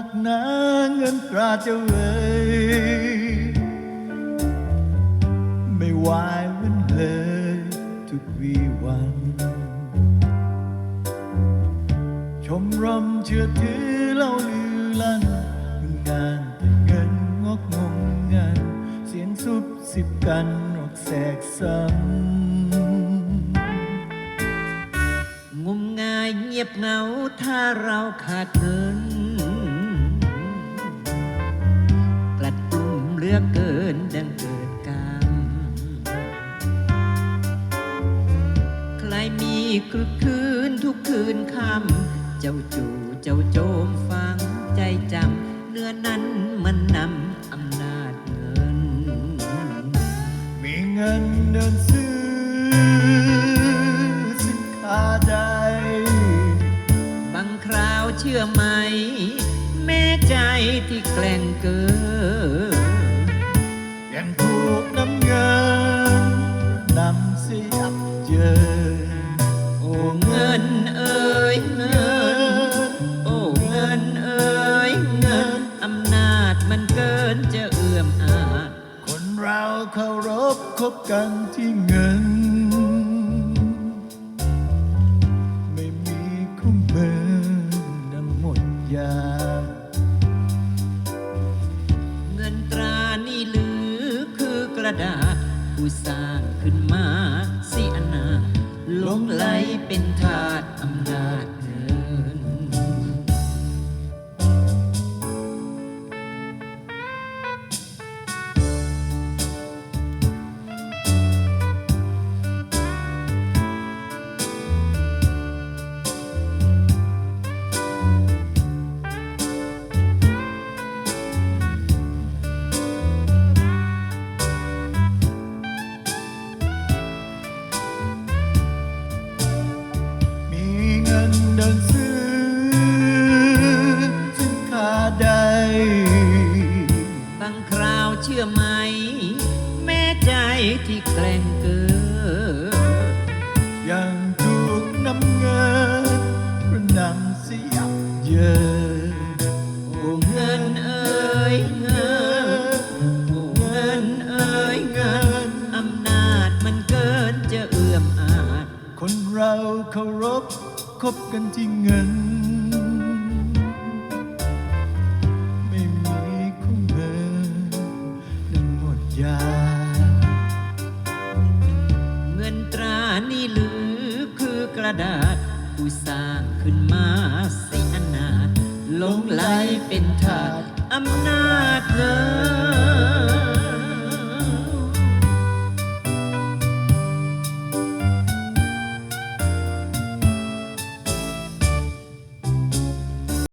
นักหนาเงินตราจะเอ่ยไม่วายมันเลยทุกวีวัน ชมรมเชื่อถือเล่าลือลั่นงานแต่เงินงอกงงงาน เสียงซุบสิบกันออกแสกซ้ำงมงายเงียบเหงาถ้าเราขาดเงิน ลุ่มเหลือกเกินดังเกิดกรรมใครมีคลึกคืนทุกคืนคำเจ้าจู่เจ้าโจมฟังใจจำเนื้อนั้นมันนำอำนาจเงิน มีเงินเดินซื้อสินค้าใดบางคราวเชื่อไหม แม่ใจที่แกล้งเกิน โอ้เงินเอ่ยเงิน โอ้เงินเอ่ยเงิน อำนาจมันเกินจะเอื้อมอาจ คนเราเคารพคบกันที่เงิน ไม่มีคู่มือน้ำหมดยา เงินตรานี่หรือคือกระดาษผู้สร้างขึ้นมาสิอนาถ หลงไหลเป็นทาสอำนาจ งินเดินซื้อสินค้าใด บางคราวเชื่อไหม แม่ใจที่แกล้งเกินยังถูกน้ำเงินประนำเสียบเยอ คบกันที่เงิน ไม่มีคู่เธอร์นั้นหมดยา เงินตรานี่หรือคือกระดาษผู้สร้างขึ้นมาสิอนาถหลงไหลเป็นทาส